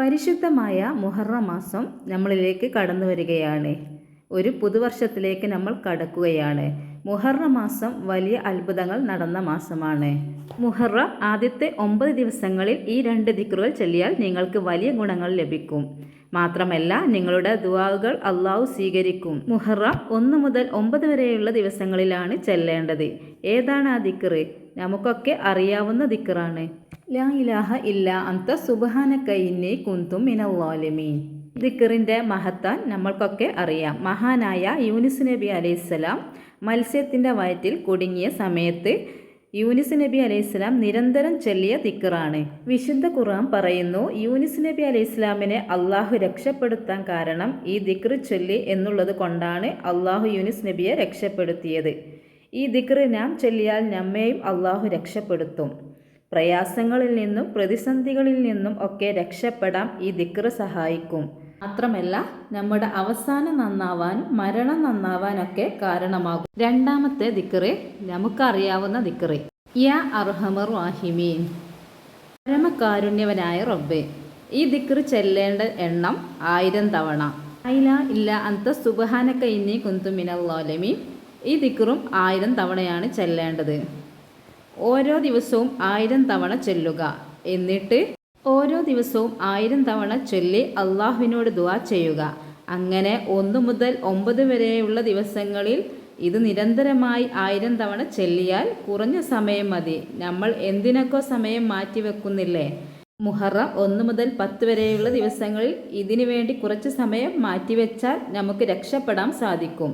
പരിശുദ്ധമായ മുഹറം മാസം നമ്മളിലേക്ക് കടന്നു വരികയാണ്. ഒരു പുതുവർഷത്തിലേക്ക് നമ്മൾ കടക്കുകയാണ്. മുഹറം മാസം വലിയ അത്ഭുതങ്ങൾ നടന്ന മാസമാണ്. മുഹറ ആദ്യത്തെ ഒമ്പത് ദിവസങ്ങളിൽ ഈ രണ്ട് ദിക്കറുകൾ ചൊല്ലിയാൽ നിങ്ങൾക്ക് വലിയ ഗുണങ്ങൾ ലഭിക്കും. മാത്രമല്ല നിങ്ങളുടെ ദുവാകൾ അള്ളാഹു സ്വീകരിക്കും. മുഹറം ഒന്ന് മുതൽ ഒമ്പത് വരെയുള്ള ദിവസങ്ങളിലാണ് ചെല്ലേണ്ടത്. ഏതാണ് ആ ദിക്കറ് നമുക്കൊക്കെ അറിയാവുന്ന ദിക്കറാണ് ലാ ഇലാഹ ഇല്ല അന്ത സുബഹാനക്കൈന്നി കുന്തും മിനവാലിമീൻ ദിക്കറിന്റെ മഹത്താൻ നമ്മൾക്കൊക്കെ അറിയാം. മഹാനായ യൂനിസ് നബി അലൈഹിസ്സലാം മത്സ്യത്തിന്റെ വയറ്റിൽ കുടുങ്ങിയ സമയത്ത് യൂനിസ് നബി അലൈഹിസ്സലാം നിരന്തരം ചൊല്ലിയ ദിക്കറാണ് വിശുദ്ധ ഖുർആൻ പറയുന്നു യൂനിസ് നബി അലൈഹിസ്ലാമിനെ അള്ളാഹു രക്ഷപ്പെടുത്താൻ കാരണം ഈ ദിക്ർ ചൊല്ലി എന്നുള്ളത് കൊണ്ടാണ് അള്ളാഹു യൂനിസ് നബിയെ രക്ഷപ്പെടുത്തിയത്. ഈ ദിക്റ് നാം ചൊല്ലിയാൽ നമ്മെയും അള്ളാഹു രക്ഷപ്പെടുത്തും. പ്രയാസങ്ങളിൽ നിന്നും പ്രതിസന്ധികളിൽ നിന്നും ഒക്കെ രക്ഷപ്പെടാം ഈ ദിക്ർ സഹായിക്കും. മാത്രമല്ല നമ്മുടെ അവസാനം നന്നാവാനും മരണം നന്നാവാനൊക്കെ കാരണമാകും. രണ്ടാമത്തെ ദിക്കറി നമുക്കറിയാവുന്ന ദിക്കറി യാ അർഹമർ വാഹിമീൻ. പരമകാരുണ്യവനായ റബ്ബെ ഈ ദിക്റ് ചെല്ലേണ്ട എണ്ണം ആയിരം തവണ. ഐല ഇല്ല അന്ത സുബഹാനക്ക ഇന്നി കുന്തുമിനല്ലോലമി ഈ ദിക്കറും ആയിരം തവണയാണ് ചെല്ലേണ്ടത്. ഓരോ ദിവസവും ആയിരം തവണ ചെല്ലുക. എന്നിട്ട് ഓരോ ദിവസവും ആയിരം തവണ ചൊല്ലി അള്ളാഹുവിനോട് ദുവാ ചെയ്യുക. അങ്ങനെ ഒന്ന് മുതൽ ഒമ്പത് വരെയുള്ള ദിവസങ്ങളിൽ ഇത് നിരന്തരമായി ആയിരം തവണ ചെല്ലിയാൽ കുറഞ്ഞ സമയം മതി. നമ്മൾ എന്തിനൊക്കെ സമയം മാറ്റിവെക്കുന്നില്ലേ മുഹറം ഒന്ന് മുതൽ പത്ത് വരെയുള്ള ദിവസങ്ങളിൽ ഇതിനു വേണ്ടി കുറച്ച് സമയം മാറ്റിവെച്ചാൽ നമുക്ക് രക്ഷപ്പെടാൻ സാധിക്കും.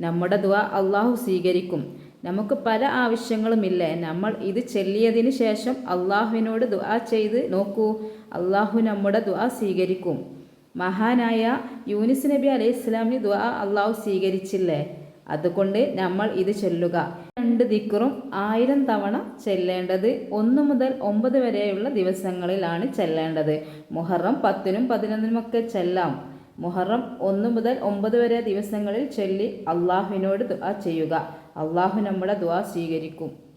നമ്മുടെ ദുവ അള്ളാഹു സ്വീകരിക്കും. നമുക്ക് പല ആവശ്യങ്ങളുമില്ല? നമ്മൾ ഇത് ചെല്ലിയതിന് ശേഷം അള്ളാഹുവിനോട് ദുആ ചെയ്ത് നോക്കൂ. അള്ളാഹു നമ്മുടെ ദുആ സ്വീകരിക്കും. മഹാനായ യൂനിസ് നബി അലൈഹി ഇസ്ലാമിന് ദുആ അള്ളാഹു സ്വീകരിച്ചില്ലേ? അതുകൊണ്ട് നമ്മൾ ഇത് ചൊല്ലുക. രണ്ട് ദിക്കറും ആയിരം തവണ ചെല്ലേണ്ടത് ഒന്ന് മുതൽ ഒമ്പത് വരെയുള്ള ദിവസങ്ങളിലാണ് ചെല്ലേണ്ടത്. മുഹറം പത്തിനും പതിനൊന്നിനുമൊക്കെ ചെല്ലാം. മുഹറം ഒന്ന് മുതൽ ഒമ്പത് വരെ ദിവസങ്ങളിൽ ചൊല്ലി അള്ളാഹുവിനോട് ദുആ ചെയ്യുക. അള്ളാഹു നമ്മളെ ദ്വാ സ്വീകരിക്കും.